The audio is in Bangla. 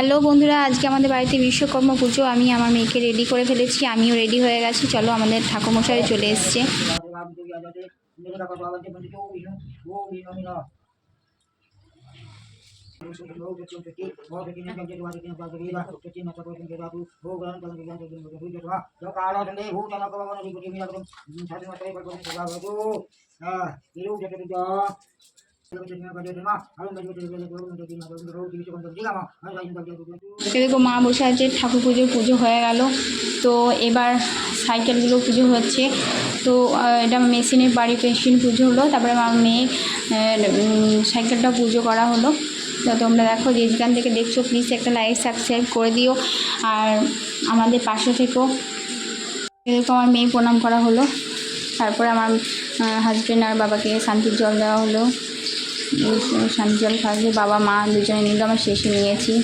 হ্যালো বন্ধুরা, আজকে আমাদের বাড়িতে বিশ্বকর্মা পুজো। আমি আমার মেয়েকে রেডি করে ফেলেছি, আমিও রেডি হয়ে গেছি। চলো আমাদের ঠাকুমশাই চলে এসছে। এদিকে মা বসে আছে, ঠাকুর পুজো পুজো হয়ে গেল। তো এবার সাইকেলগুলো পুজো হচ্ছে। তো এটা মেশিনের বাড়ি, মেশিন পুজো হলো। তারপরে আমার মেয়ে সাইকেলটা পুজো করা হলো। তো তোমরা দেখো, যে যেখান থেকে দেখছ প্লিজ একটা লাইক সাবস্ক্রাইব করে দিও। আর আমাদের পাশে থেকো। এদিকে আমার মেয়ে প্রণাম করা হলো। তারপরে আমার হাজব্যান্ড আর বাবাকে শান্তির জল দেওয়া হলো। শান্তির জল খাওয়াতে বাবা মা দুজনে মিলে আমার শেষে নিয়েছি।